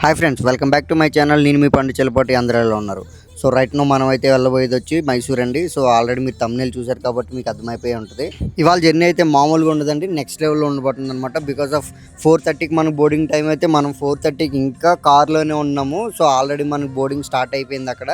Hi friends welcome back to my channel నేను మీ పండు చెల్లపాటి ఆంధ్రాలో ఉన్నారు. సో రైట్ నో మనం అయితే వెళ్ళబోయేది వచ్చి మైసూర్ అండి. సో ఆల్రెడీ మీరు తమ్నేల్ చూశారు కాబట్టి మీకు అర్థమైపోయి ఉంటుంది. ఇవాళ జర్నీ అయితే మామూలుగా ఉండదండి. నెక్స్ట్ లెవెల్లో ఉండబోతుంది అనమాట బికాస్ ఆఫ్ ఫోర్ థర్టీకి మనకు బోర్డింగ్ టైం అయితే మనం ఫోర్ థర్టీకి ఇంకా కార్లోనే ఉన్నాము. సో ఆల్రెడీ మనకు బోర్డింగ్ స్టార్ట్ అయిపోయింది అక్కడ.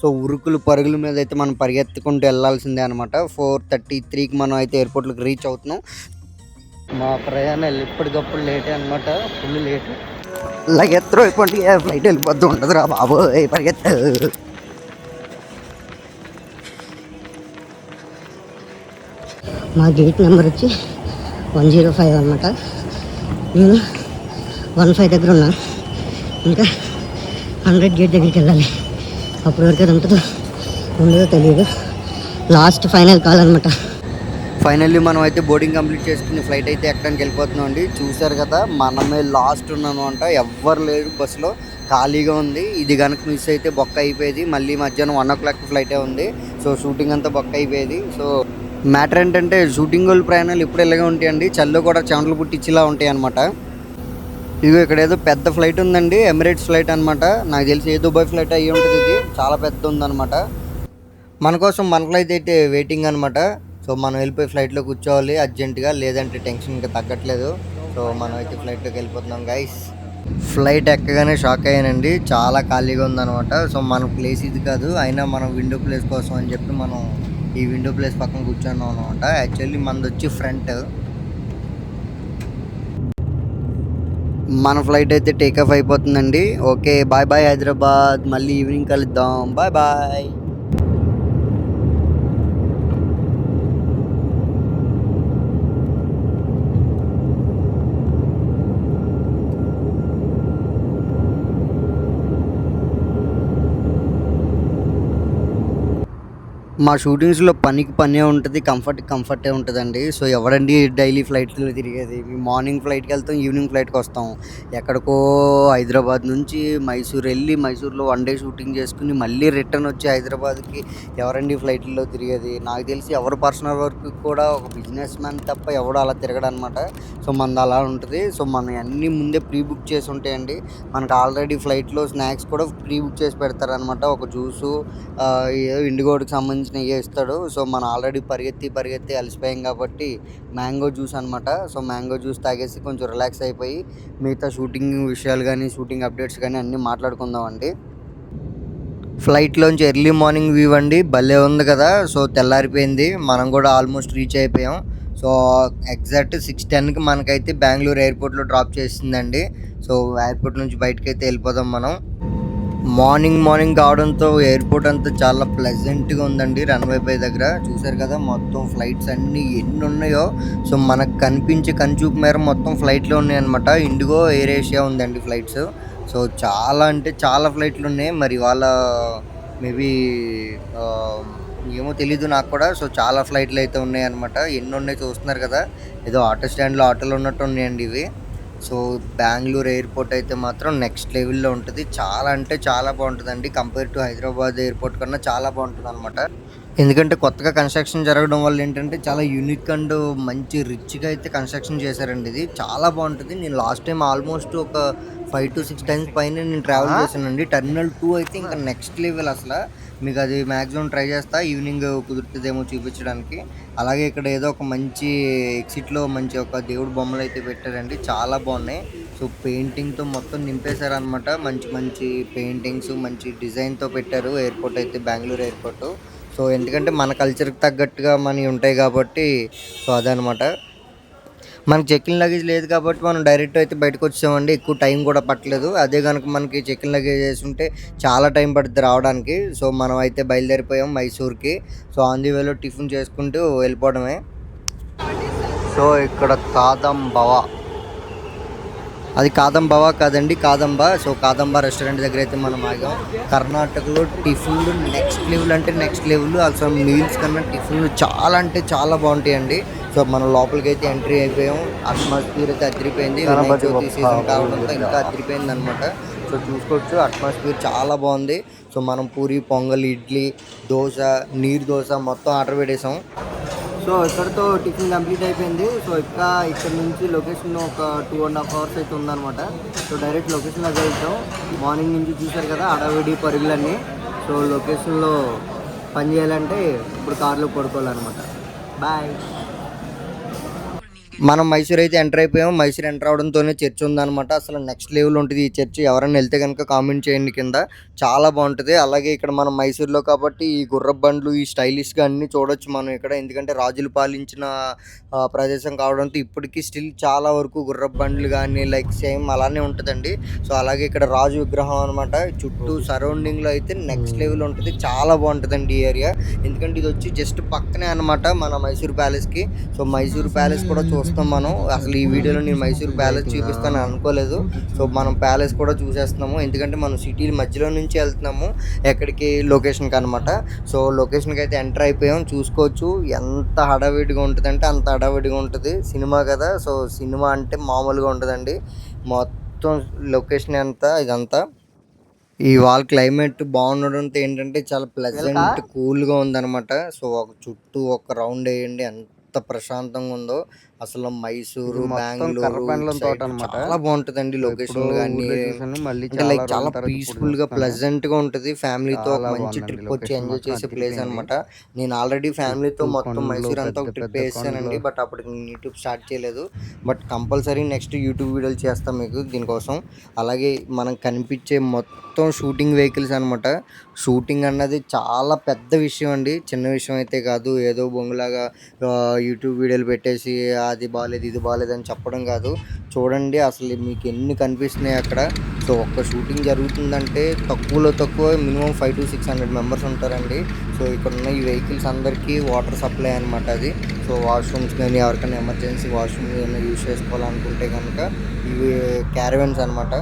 సో ఉరుకులు పరుగుల మీద అయితే మనం పరిగెత్తుకుంటూ వెళ్ళాల్సిందే అనమాట ఫోర్ థర్టీ త్రీకి మనం అయితే ఎయిర్పోర్ట్లోకి రీచ్ అవుతున్నాం. మా ప్రయాణాలు ఎప్పటికప్పుడు లేటే అనమాట ఫుల్ లేట్ లగెత్తరు అయిపోండి. ఫ్లైట్ వెళ్ళిపోద్దు ఉండదురా రా బాబు పరిగెత్త. మా గేట్ నెంబర్ వచ్చి వన్ జీరో ఫైవ్ అనమాట నేను వన్ ఫైవ్ దగ్గర ఉన్నా. ఇంకా హండ్రెడ్ గేట్ దగ్గరికి వెళ్ళాలి. అప్పటి వరకు అది ఉంటుందో ఉండదో తెలియదు లాస్ట్ ఫైనల్ కాల్ అనమాట ఫైనల్లీ మనం అయితే బోర్డింగ్ కంప్లీట్ చేసుకుని ఫ్లైట్ అయితే ఎక్కడానికి వెళ్ళిపోతున్నాం అండి. చూశారు కదా మనమే లాస్ట్ ఉన్నాను అంట. ఎవ్వరు లేరు బస్సులో. ఖాళీగా ఉంది. ఇది కనుక మిస్ అయితే బొక్క అయిపోయేది. మళ్ళీ మధ్యాహ్నం వన్ ఓ క్లాక్ ఫ్లైటే ఉంది. సో షూటింగ్ అంతా బొక్క అయిపోయేది. సో మ్యాటర్ ఏంటంటే షూటింగ్ వాళ్ళు ప్రయాణాలు ఇప్పుడు ఇలాగే ఉంటాయండి. చల్లో కూడా చెమటలు పుట్టించేలా ఉంటాయి అనమాట ఇదిగో ఇక్కడ ఏదో పెద్ద ఫ్లైట్ ఉందండి. ఎమిరేట్స్ ఫ్లైట్ అనమాట నాకు తెలిసి ఏ దుబాయ్ ఫ్లైట్ అయ్యి ఉంటుంది ఇది. చాలా పెద్ద ఉందన్నమాట. మన కోసం మన ఫ్లైట్ అయితే వెయిటింగ్ అనమాట సో మనం వెళ్ళిపోయి ఫ్లైట్లో కూర్చోవాలి అర్జెంటుగా లేదంటే టెన్షన్ ఇంకా తగ్గట్లేదు. సో మనం అయితే ఫ్లైట్లోకి వెళ్ళిపోతున్నాం గైస్ ఫ్లైట్ ఎక్కగానే షాక్ అయ్యానండి. చాలా ఖాళీగా ఉందన్నమాట. సో మన ప్లేస్ ఇది కాదు అయినా మనం విండో ప్లేస్ కోసం అని చెప్పి మనం ఈ విండో ప్లేస్ పక్కన కూర్చున్నాం అనమాట యాక్చువల్లీ మనది వచ్చి ఫ్రంట్ మన ఫ్లైట్ అయితే టేక్ ఆఫ్ అయిపోతుందండి. Okay bye bye Hyderabad. మళ్ళీ ఈవినింగ్ కలుద్దాం. బాయ్ బాయ్ మా షూటింగ్స్లో పనికి పనే ఉంటుంది కంఫర్ట్ కంఫర్టే ఉంటుందండి. సో ఎవరండి డైలీ ఫ్లైట్లో తిరిగేది? మేము మార్నింగ్ ఫ్లైట్కి వెళ్తాం ఈవినింగ్ ఫ్లైట్కి వస్తాం. ఎక్కడికో హైదరాబాద్ నుంచి మైసూర్ వెళ్ళి మైసూర్లో వన్ డే షూటింగ్ చేసుకుని మళ్ళీ రిటర్న్ వచ్చి హైదరాబాద్కి ఎవరండి ఫ్లైట్లో తిరిగేది? నాకు తెలిసి ఎవరు పర్సనల్ వర్క్ కూడా ఒక బిజినెస్ మ్యాన్ తప్ప ఎవడు అలా తిరగడనమాట. సో మనది అలా ఉంటుంది. సో మనం అన్నీ ముందే ప్రీ బుక్ చేసి ఉంటాయండి. మనకు ఆల్రెడీ ఫ్లైట్లో స్నాక్స్ కూడా ప్రీ బుక్ చేసి పెడతారనమాట. ఒక జ్యూసు ఏదో ఇండిగోడ్కి సంబంధించిన ఏ ఇస్తాడు సో మనం ఆల్రెడీ పరిగెత్తి పరిగెత్తి అలసిపోయాం కాబట్టి మ్యాంగో జ్యూస్ అనమాట సో మ్యాంగో జ్యూస్ తాగేసి కొంచెం రిలాక్స్ అయిపోయి మిగతా షూటింగ్ విషయాలు కానీ షూటింగ్ అప్డేట్స్ కానీ అన్నీ మాట్లాడుకుందామండి. ఫ్లైట్లోంచి ఎర్లీ మార్నింగ్ వ్యూ అండి. భలే ఉంది కదా. సో తెల్లారిపోయింది. మనం కూడా ఆల్మోస్ట్ రీచ్ అయిపోయాం. సో ఎగ్జాక్ట్ సిక్స్ టెన్కి మనకైతే బెంగళూరు ఎయిర్పోర్ట్లో డ్రాప్ చేసిందండి. సో ఎయిర్పోర్ట్ నుంచి బయటకి అయితే వెళ్ళిపోదాం మనం. మార్నింగ్ మార్నింగ్ కావడంతో ఎయిర్పోర్ట్ అంతా చాలా ప్లెజెంట్గా ఉందండి. రన్వే పై దగ్గర చూసారు కదా మొత్తం ఫ్లైట్స్ అన్నీ ఎన్ని ఉన్నాయో సో మనకు కనిపించే కనిచూపు మేర మొత్తం ఫ్లైట్లో ఉన్నాయన్నమాట. ఇండిగో ఎయిర్ ఏషియా ఉందండి ఫ్లైట్స్ సో చాలా అంటే చాలా ఫ్లైట్లు ఉన్నాయి. మరి వాళ్ళ మేబీ ఏమో తెలీదు నాకు కూడా. సో చాలా ఫ్లైట్లు అయితే ఉన్నాయి అనమాట ఎన్ని ఉన్నాయి చూస్తున్నారు కదా. ఏదో ఆటో స్టాండ్లో ఆటోలు ఉన్నట్టు ఉన్నాయండి ఇవి. సో బెంగళూరు ఎయిర్పోర్ట్ అయితే మాత్రం నెక్స్ట్ లెవెల్లో ఉంటుంది. చాలా అంటే చాలా బాగుంటుందండి. కంపేర్ టు హైదరాబాద్ ఎయిర్పోర్ట్ కన్నా చాలా బాగుంటుంది అనమాట ఎందుకంటే కొత్తగా కన్స్ట్రక్షన్ జరగడం వల్ల ఏంటంటే చాలా యూనిక్ అండ్ మంచి రిచ్గా అయితే కన్స్ట్రక్షన్ చేశారండి ఇది. చాలా బాగుంటుంది. నేను లాస్ట్ టైం ఆల్మోస్ట్ ఒక ఫైవ్ టు సిక్స్ టైమ్స్ పైన నేను ట్రావెల్ చేశానండి. టర్మినల్ టూ అయితే ఇంకా నెక్స్ట్ లెవెల్ అసలు. మీకు అది మ్యాక్సిమం ట్రై చేస్తా. ఈవినింగ్ కుదురుతుందేమో చూపించడానికి. అలాగే ఇక్కడ ఏదో ఒక మంచి ఎగ్జిట్లో మంచి ఒక దేవుడు బొమ్మలు అయితే పెట్టారండి. చాలా బాగున్నాయి. సో పెయింటింగ్తో మొత్తం నింపేశారనమాట మంచి మంచి పెయింటింగ్స్ మంచి డిజైన్తో పెట్టారు. ఎయిర్పోర్ట్ అయితే బెంగళూరు ఎయిర్పోర్ట్ సో ఎందుకంటే మన కల్చర్కి తగ్గట్టుగా మనవి ఉంటాయి కాబట్టి సో అదనమాట మనకి చెక్ ఇన్ లగేజ్ లేదు కాబట్టి మనం డైరెక్ట్ అయితే బయటకు వచ్చామండి ఎక్కువ టైం కూడా పట్టలేదు. అదే కనుక మనకి చెక్ ఇన్ లగేజ్ వేసి ఉంటే చాలా టైం పడుతుంది రావడానికి. సో మనం అయితే బయలుదేరిపోయాం మైసూర్కి. సో ఆన్ ది వేలో టిఫిన్ చేసుకుంటూ వెళ్ళిపోవడమే. సో ఇక్కడ కాదంబవ. అది కాదంబవ కాదండి కాదంబ. సో కాదంబ రెస్టారెంట్ దగ్గర అయితే మనం ఆగాం. కర్ణాటకలో టిఫిన్లు నెక్స్ట్ లెవెల్ అంటే నెక్స్ట్ లెవెల్ అసలు మీల్స్ కన్నా టిఫిన్లు చాలా అంటే చాలా బాగుంటాయండి. సో మనం లోపలికి అయితే ఎంట్రీ అయిపోయాం. అట్మాస్ఫియర్ అయితే అదిరిపోయింది. వినాయక చవితి సీజన్ కావడంతో ఇంకా అదిరిపోయింది అనమాట సో చూసుకోవచ్చు అట్మాస్ఫియర్ చాలా బాగుంది. సో మనం పూరి పొంగల్ ఇడ్లీ దోశ నీరు దోశ మొత్తం ఆర్డర్ పెట్టేసాం సో ఇక్కడతో టిఫిన్ కంప్లీట్ అయిపోయింది. సో ఇక్కడ ఇక్కడ నుంచి లొకేషన్ ఒక టూ అండ్ హాఫ్ అవర్స్ అయితే ఉందన్నమాట సో డైరెక్ట్ లొకేషన్లోకి వెళ్తాం. మార్నింగ్ నుంచి చూసారు కదా అడవిడి పరుగులన్నీ. సో లొకేషన్లో పని చేయాలంటే ఇప్పుడు కార్లో పడుకోవాలన్నమాట. బాయ్. మనం మైసూర్ అయితే ఎంటర్ అయిపోయాం. మైసూర్ ఎంటర్ అవడంతోనే చర్చ్ ఉందన్నమాట. అసలు నెక్స్ట్ లెవెల్ ఉంటుంది ఈ చర్చ్. ఎవరైనా వెళ్తే కనుక కామెంట్ చేయండి కింద. చాలా బాగుంటుంది. అలాగే ఇక్కడ మనం మైసూర్లో కాబట్టి ఈ గుర్రపు బండ్లు ఈ స్టైలిష్గా అన్ని చూడొచ్చు మనం ఇక్కడ. ఎందుకంటే రాజులు పాలించిన ప్రదేశం కావడంతో ఇప్పటికీ స్టిల్ చాలా వరకు గుర్రపు బండ్లు కానీ లైక్ సేమ్ అలానే ఉంటుందండి. సో అలాగే ఇక్కడ రాజు విగ్రహం అనమాట చుట్టూ సరౌండింగ్లో అయితే నెక్స్ట్ లెవెల్ ఉంటుంది. చాలా బాగుంటుందండి ఈ ఏరియా ఎందుకంటే ఇది వచ్చి జస్ట్ పక్కనే అనమాట మన మైసూర్ ప్యాలెస్కి. సో మైసూర్ ప్యాలెస్ కూడా చూస్తాం మనం. అసలు ఈ వీడియోలో నేను మైసూర్ ప్యాలెస్ చూపిస్తాను అనుకోలేదు. సో మనం ప్యాలెస్ కూడా చూసేస్తున్నాము. ఎందుకంటే మనం సిటీ మధ్యలో నుంచి వెళ్తున్నాము. ఎక్కడికి? లొకేషన్కి అనమాట సో లొకేషన్కి అయితే ఎంటర్ అయిపోయాం. చూసుకోవచ్చు. ఎంత హడావిడిగా ఉంటుందంటే అంత హడావిడిగా ఉంటుంది. సినిమా కదా. సో సినిమా అంటే మామూలుగా ఉంటుందండి మొత్తం లొకేషన్ అంతా ఇదంతా. ఈ వాల్ క్లైమేట్ బాగుండడంతో ఏంటంటే చాలా ప్లెజెంట్ కూల్గా ఉందన్నమాట. సో ఒక చుట్టూ ఒక రౌండ్ వేయండి. ఎంత ప్రశాంతంగా ఉందో. అసలు మైసూరు బెంగళూరు. చాలా బాగుంటుంది లొకేషన్ కానీ. అంటే లైక్ చాలా పీస్ఫుల్గా ప్లెజెంట్గా ఉంటది. ఫ్యామిలీతో మంచి ట్రిప్ వచ్చి ఎంజాయ్ చేసే ప్లేస్. అనమాట నేను ఆల్రెడీ ఫ్యామిలీతో మొత్తం మైసూర్ అంతా ఒక ట్రిప్ వేసానండి. బట్ అప్పటికి యూట్యూబ్ స్టార్ట్ చేయలేదు. బట్ కంపల్సరీ నెక్స్ట్ యూట్యూబ్ వీడియోలు చేస్తాం మీకు దీనికోసం. అలాగే మనం కనిపించే మొత్తం మొత్తం షూటింగ్ వెహికల్స్ అనమాట షూటింగ్ అన్నది చాలా పెద్ద విషయం అండి. చిన్న విషయం అయితే కాదు. ఏదో బొంగులాగా యూట్యూబ్ వీడియోలు పెట్టేసి అది బాగాలేదు ఇది బాగాలేదు అని చెప్పడం కాదు. చూడండి అసలు మీకు ఎన్ని కనిపిస్తున్నాయి అక్కడ. సో ఒక్క షూటింగ్ జరుగుతుందంటే తక్కువలో తక్కువ minimum five to six hundred members ఉంటారండి. సో ఇక్కడ ఉన్న ఈ వెహికల్స్ అందరికీ వాటర్ సప్లై అనమాట అది. సో వాష్రూమ్స్ కానీ ఎవరికైనా ఎమర్జెన్సీ వాష్రూమ్ ఏమైనా యూజ్ చేసుకోవాలనుకుంటే కనుక ఇవి క్యారవెన్స్ అనమాట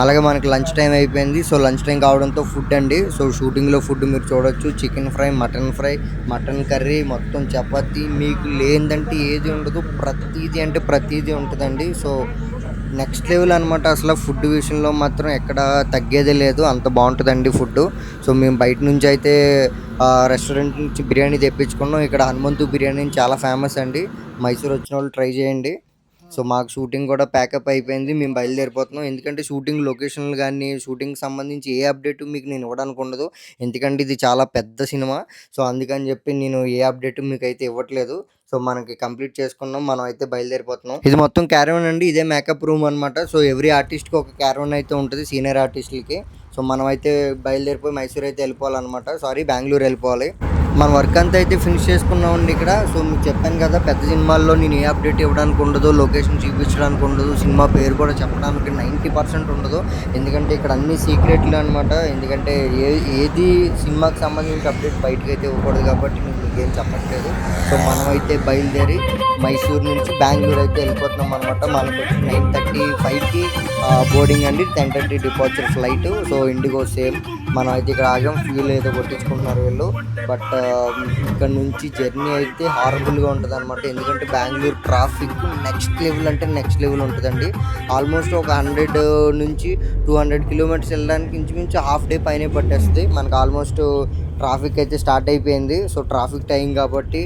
అలాగే మనకి లంచ్ టైం అయిపోయింది. సో లంచ్ టైం కావడంతో ఫుడ్ అండి. సో షూటింగ్లో ఫుడ్ మీరు చూడొచ్చు. Chicken fry mutton fry mutton curry మొత్తం చపాతీ. మీకు లేదంటే ఏది ఉండదు. ప్రతీది అంటే ప్రతీది ఉంటుందండి. సో నెక్స్ట్ లెవెల్ అనమాట అసలు ఫుడ్ విషయంలో మాత్రం ఎక్కడ తగ్గేదే లేదు. అంత బాగుంటుందండి ఫుడ్. సో మేము బయట నుంచి అయితే రెస్టారెంట్ నుంచి బిర్యానీ తెప్పించుకున్నాం. ఇక్కడ హనుమంతు బిర్యానీ చాలా ఫేమస్ అండి. మైసూర్ వచ్చిన వాళ్ళు ట్రై చేయండి. సో మాకు షూటింగ్ కూడా ప్యాకప్ అయిపోయింది. మేము బయలుదేరిపోతున్నాం. ఎందుకంటే షూటింగ్ లొకేషన్లు కానీ షూటింగ్ సంబంధించి ఏ అప్డేట్ మీకు నేను ఇవ్వడానికి ఉండదు ఎందుకంటే ఇది చాలా పెద్ద సినిమా. సో అందుకని చెప్పి నేను ఏ అప్డేట్ మీకు అయితే ఇవ్వట్లేదు. సో మనకి కంప్లీట్ చేసుకున్నాం. మనం అయితే బయలుదేరిపోతున్నాం. ఇది మొత్తం క్యారవన్ అండి. ఇదే మేకప్ రూమ్ అనమాట సో ఎవ్రీ ఆర్టిస్ట్కి ఒక క్యారవన్ అయితే ఉంటుంది సీనియర్ ఆర్టిస్టులకి. సో మనం అయితే బయలుదేరిపోయి మైసూర్ అయితే వెళ్ళిపోవాలన్నమాట. సారీ బెంగళూరు వెళ్ళిపోవాలి. మన వర్క్ అంతా అయితే ఫినిష్ చేసుకున్నామండి ఇక్కడ. సో మీకు చెప్పాను కదా పెద్ద సినిమాల్లో నేను ఏ అప్డేట్ ఇవ్వడానికి ఉండదు లొకేషన్ చూపించడానికి ఉండదు సినిమా పేరు కూడా చెప్పడానికి నైంటీ పర్సెంట్ ఉండదు. ఎందుకంటే ఇక్కడ అన్ని సీక్రెట్లు అనమాట ఎందుకంటే ఏ ఏది సినిమాకి సంబంధించిన అప్డేట్ బయటకు అయితే ఇవ్వకూడదు కాబట్టి నేను మీకు ఏం చెప్పట్లేదు. సో మనం అయితే బయలుదేరి మైసూర్ నుంచి బెంగళూరు అయితే వెళ్ళిపోతున్నాం అనమాట మనకు నైన్ థర్టీ ఫైవ్కి బోర్డింగ్ అండి. Ten thirty departure flight so IndiGo same మనం అయితే ఇక్కడ ఆగాం. ఫ్యూల్ ఏదో కొట్టించుకుంటున్నారు వీళ్ళు. బట్ ఇక్కడ నుంచి జర్నీ అయితే హారబుల్గా ఉంటుంది అనమాట ఎందుకంటే బెంగళూరు ట్రాఫిక్ నెక్స్ట్ లెవెల్ అంటే నెక్స్ట్ లెవెల్ ఉంటుందండి. ఆల్మోస్ట్ ఒక హండ్రెడ్ నుంచి టూ హండ్రెడ్ కిలోమీటర్స్ వెళ్ళడానికి ఇంచుమించు హాఫ్ డే పైనే పట్టేస్తుంది. మనకు ఆల్మోస్ట్ ట్రాఫిక్ అయితే స్టార్ట్ అయిపోయింది. సో ట్రాఫిక్ టైం కాబట్టి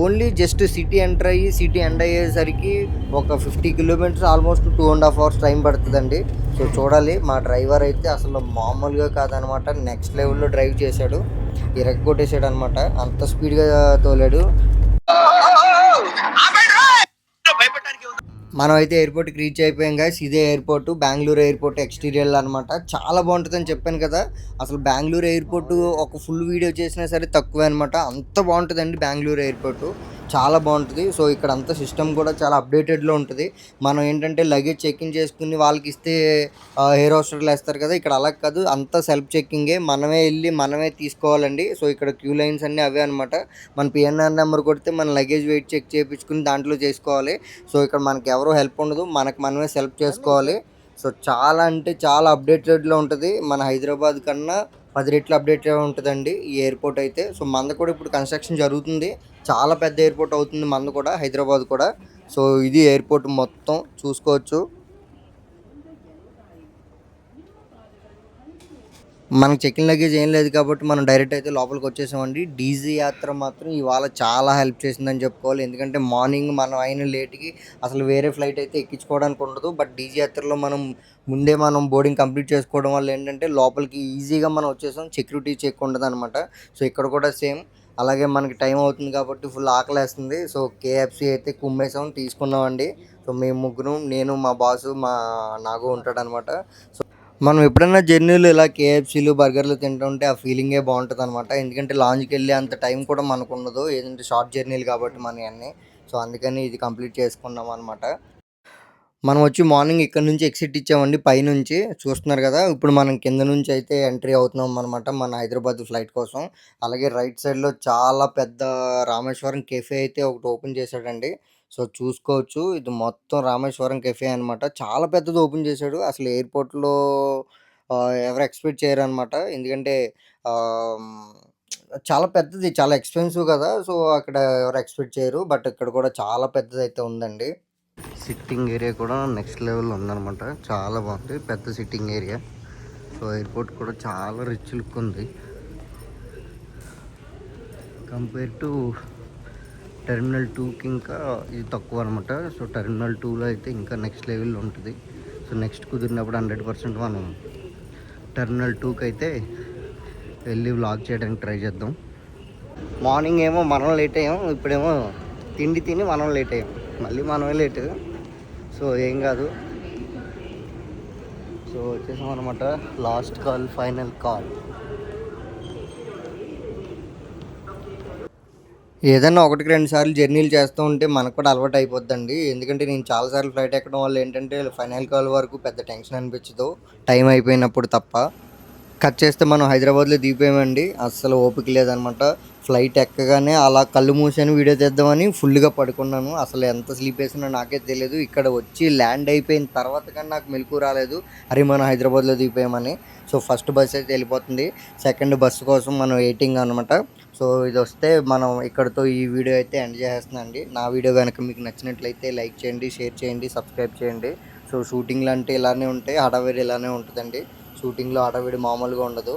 ఓన్లీ జస్ట్ సిటీ ఎంటర్ అయ్యి సిటీ ఎండ్ అయ్యేసరికి ఒక fifty kilometres almost two and half hours time పడుతుందండి. సో చూడాలి. మా డ్రైవర్ అయితే అసలు మామూలుగా కాదనమాట నెక్స్ట్ లెవెల్లో డ్రైవ్ చేశాడు. ఇరగొట్టేసాడు అనమాట అంత స్పీడ్గా తోలాడు. మనం అయితే ఎయిర్పోర్ట్కి రీచ్ అయిపోయాం గాయస్ ఇదే ఎయిర్పోర్ట్ బెంగళూరు ఎయిర్పోర్ట్ ఎక్స్టీరియర్ అనమాట చాలా బాగుంటుందని చెప్పాను కదా. అసలు బెంగళూరు ఎయిర్పోర్ట్ ఒక ఫుల్ వీడియో చేసినా సరే తక్కువే అనమాట అంత బాగుంటుందండి బెంగళూరు ఎయిర్పోర్ట్. చాలా బాగుంటుంది. సో ఇక్కడ అంతా సిస్టమ్ కూడా చాలా అప్డేటెడ్లో ఉంటుంది. మనం ఏంటంటే లగేజ్ చెక్కింగ్ చేసుకుని వాళ్ళకి ఇస్తే హెయిర్ హాస్టల్ వేస్తారు కదా. ఇక్కడ అలా కాదు. అంతా సెల్ఫ్ చెక్కింగే మనమే వెళ్ళి మనమే తీసుకోవాలండి. సో ఇక్కడ క్యూ లైన్స్ అన్నీ అవే అనమాట మన పిఎన్ఆర్ నెంబర్ కొడితే మన లగేజ్ వెయిట్ చెక్ చేయించుకుని దాంట్లో చేసుకోవాలి. సో ఇక్కడ మనకి ఎవరు హెల్ప్ ఉండదు. మనకు మనమే సెల్ఫ్ చేసుకోవాలి. సో చాలా అంటే చాలా అప్డేటెడ్లో ఉంటుంది. మన హైదరాబాద్ కన్నా పది రెట్లు అప్డేట్ ఉంటుందండి ఈ ఎయిర్పోర్ట్ అయితే. సో మంద కూడా ఇప్పుడు కన్స్ట్రక్షన్ జరుగుతుంది. చాలా పెద్ద ఎయిర్పోర్ట్ అవుతుంది మంద కూడా హైదరాబాద్ కూడా. సో ఇది ఎయిర్పోర్ట్ మొత్తం చూసుకోవచ్చు. మనకు చెక్కిన లగేజ్ ఏం లేదు కాబట్టి మనం డైరెక్ట్ అయితే లోపలికి వచ్చేసామండి. డీజీ యాత్ర మాత్రం ఇవాళ చాలా హెల్ప్ చేసిందని చెప్పుకోవాలి. ఎందుకంటే మార్నింగ్ మనం అయిన లేట్కి అసలు వేరే ఫ్లైట్ అయితే ఎక్కించుకోవడానికి ఉండదు. బట్ డీజీ యాత్రలో మనం ముందే మనం బోర్డింగ్ కంప్లీట్ చేసుకోవడం వల్ల ఏంటంటే లోపలికి ఈజీగా మనం వచ్చేసాం. సెక్యూరిటీ చెక్ ఉండదు అనమాట సో ఇక్కడ కూడా సేమ్ అలాగే మనకి టైం అవుతుంది కాబట్టి ఫుల్ ఆకలేస్తుంది. సో కేఎఫ్సి అయితే కుమ్మేసాం తీసుకున్నామండి. సో మేము ముగ్గురు నేను మా బాసు మా నాగు ఉంటాడనమాట సో మనం ఎప్పుడైనా జర్నీలు ఇలా కేఎఫ్సీలు బర్గర్లు తింటుంటే ఆ ఫీలింగే బాగుంటుంది అనమాట ఎందుకంటే లాంజ్కి వెళ్ళే అంత టైం కూడా మనకు ఉండదు ఏదంటే షార్ట్ జర్నీలు కాబట్టి మన అన్నీ. సో అందుకని ఇది కంప్లీట్ చేసుకున్నాం అనమాట మనం వచ్చి మార్నింగ్ ఇక్కడ నుంచి ఎక్సిట్ ఇచ్చామండి పైనుంచి. చూస్తున్నారు కదా ఇప్పుడు మనం కింద నుంచి అయితే ఎంట్రీ అవుతున్నాం అనమాట మన హైదరాబాద్ ఫ్లైట్ కోసం. అలాగే రైట్ సైడ్లో చాలా పెద్ద రామేశ్వరం కెఫే అయితే ఒకటి ఓపెన్ చేశాడండి. సో చూసుకోవచ్చు. ఇది మొత్తం రామేశ్వరం కెఫే అనమాట చాలా పెద్దది ఓపెన్ చేశాడు. అసలు ఎయిర్పోర్ట్లో ఎవరు ఎక్స్పెక్ట్ చేయరు అనమాట ఎందుకంటే చాలా పెద్దది చాలా ఎక్స్పెన్సివ్ కదా. సో అక్కడ ఎవరు ఎక్స్పెక్ట్ చేయరు. బట్ ఇక్కడ కూడా చాలా పెద్దది అయితే ఉందండి. సిట్టింగ్ ఏరియా కూడా నెక్స్ట్ లెవెల్లో ఉందనమాట చాలా బాగుంది. పెద్ద సిట్టింగ్ ఏరియా. సో ఎయిర్పోర్ట్ కూడా చాలా రిచ్ లుక్ ఉంది. కంపేర్ టు టెర్మినల్ టూకి ఇంకా ఇది తక్కువ అనమాట సో టెర్మినల్ టూలో అయితే ఇంకా నెక్స్ట్ లెవెల్ ఉంటుంది. సో నెక్స్ట్ కుదిరినప్పుడు హండ్రెడ్ పర్సెంట్ మనం టెర్మినల్ టూకి అయితే వెళ్ళి వ్లాగ్ చేయడానికి ట్రై చేద్దాం. మార్నింగ్ ఏమో మనం లేట్ అయ్యాం ఇప్పుడేమో తిండి తిని మనం లేట్ అయ్యాం. మళ్ళీ మనమే లేట్. సో ఏం కాదు. సో వచ్చేసాం అనమాట లాస్ట్ కాల్ ఫైనల్ కాల్. ఏదైనా ఒకటికి రెండు సార్లు జర్నీలు చేస్తూ ఉంటే మనకు కూడా అలవాటు అయిపోద్దండి. ఎందుకంటే నేను చాలాసార్లు ఫ్లైట్ ఎక్కడం వల్ల ఏంటంటే ఫైనల్ కాల్ వరకు పెద్ద టెన్షన్ అనిపించదు. టైం అయిపోయినప్పుడు తప్ప. కట్ చేస్తే మనం హైదరాబాద్లో దిగిపోయామండి. అస్సలు ఓపిక లేదనమాట. ఫ్లైట్ ఎక్కగానే అలా కళ్ళు మూసాను వీడియో తీద్దామని ఫుల్గా పడుకున్నాను. అసలు ఎంత స్లీప్ వేసినా నాకే తెలియదు ఇక్కడ వచ్చి ల్యాండ్ అయిపోయిన తర్వాత కానీ నాకు మెలకు రాలేదు. అరే మనం హైదరాబాద్లో దిగిపోయామని. సో ఫస్ట్ బస్ అయితే వెళ్ళిపోతుంది. సెకండ్ బస్సు కోసం మనం వెయిటింగ్ అనమాట సో ఇది వస్తే మనం ఇక్కడతో ఈ వీడియో అయితే ఎండ్ చేసేస్తున్నాను అండి. నా వీడియో కనుక మీకు నచ్చినట్లయితే లైక్ చేయండి షేర్ చేయండి సబ్స్క్రైబ్ చేయండి. సో షూటింగ్లు అంటే ఇలానే ఉంటాయి హడావిడి ఇలానే ఉంటుందండి. షూటింగ్లో హడావిడి మామూలుగా ఉండదు.